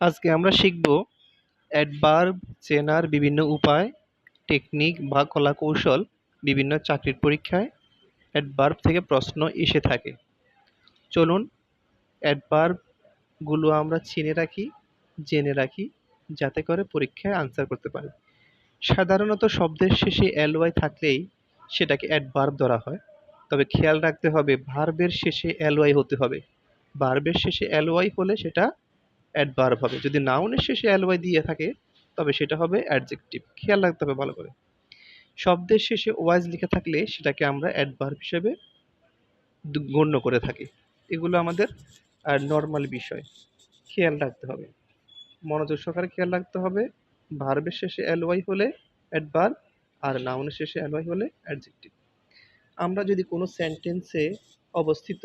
আজকে আমরা শিখব অ্যাডভার্ব চেনার বিভিন্ন উপায় টেকনিক বা কলাকৌশল বিভিন্ন চাকরির পরীক্ষায় অ্যাডভার্ব থেকে প্রশ্ন এসে থাকে। চলুন অ্যাডভার্বগুলো আমরা চিনে রাখি, জেনে রাখি, যাতে করে পরীক্ষায় আনসার করতে পারি। সাধারণত শব্দের শেষে এলওয়াই থাকলেই সেটাকে অ্যাডভার্ব ধরা হয়। তবে খেয়াল রাখতে হবে ভার্বের শেষে এলওয়াই হতে হবে। ভার্বের শেষে এলওয়াই হলে সেটা অ্যাডভার্ব হবে। যদি নাউনের শেষে এলওয়াই দিয়ে থাকে, তবে সেটা হবে অ্যাডজেক্টিভ খেয়াল রাখতে হবে ভালো করে। শব্দের শেষে ওয়াইজ লিখে থাকলে সেটাকে আমরা অ্যাডভার্ব হিসেবে গণ্য করে থাকি। এগুলো আমাদের আর নর্মাল বিষয়। খেয়াল রাখতে হবে। মনোযোগ সহকারে খেয়াল রাখতে হবে ভার্বের শেষে এলওয়াই হলে অ্যাডভার্ব আর নাউনের শেষে এলওয়াই হলে অ্যাডজেক্টিভ আমরা যদি কোনো সেন্টেন্সে অবস্থিত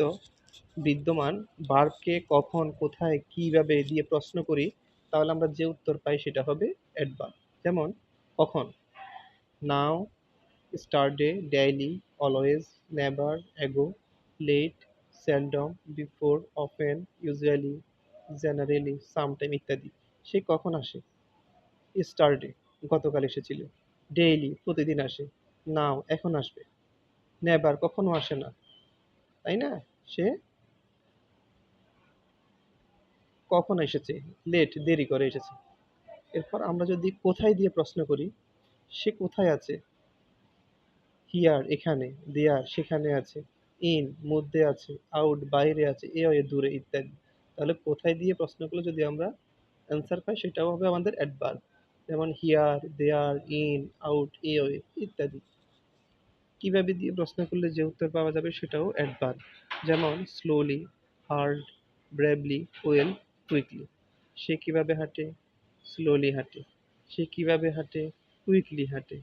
বিদ্যমান ভার্বকে কখন, কোথায়, কীভাবে দিয়ে প্রশ্ন করি, তাহলে আমরা যে উত্তর পাই সেটা হবে অ্যাডভার্ব যেমন, কখন? Now yesterday daily always never ago late seldom before often usually generally sometime ইত্যাদি। সে কখন আসে? স্টারডে গতকাল এসেছিল। ডেইলি প্রতিদিন আসে। নাও এখন আসবে। নেভার কখনো আসে না। তাই না? সে কখন এসেছে? লেট দেরি করে এসেছে। এরপর আমরা যদি কোথায় দিয়ে প্রশ্ন করি, সে কোথায় আছে? হিয়ার এখানে দেয়ার সেখানে আছে ইন মধ্যে আছে আউট বাইরে আছে, এ ওয়ে দূরে, ইত্যাদি। তাহলে কোথায় দিয়ে প্রশ্ন করলে যদি আমরা অ্যান্সার পাই, সেটাও হবে আমাদের অ্যাডভার্ব যেমন here there in out away ইত্যাদি। কীভাবে দিয়ে প্রশ্ন করলে যে উত্তর পাওয়া যাবে, সেটাও অ্যাডভার্ব যেমন slowly hard bravely well quickly সে কীভাবে হাঁটে? স্লোলি হাঁটে। সে কীভাবে হাঁটে? কুইকলি হাঁটে।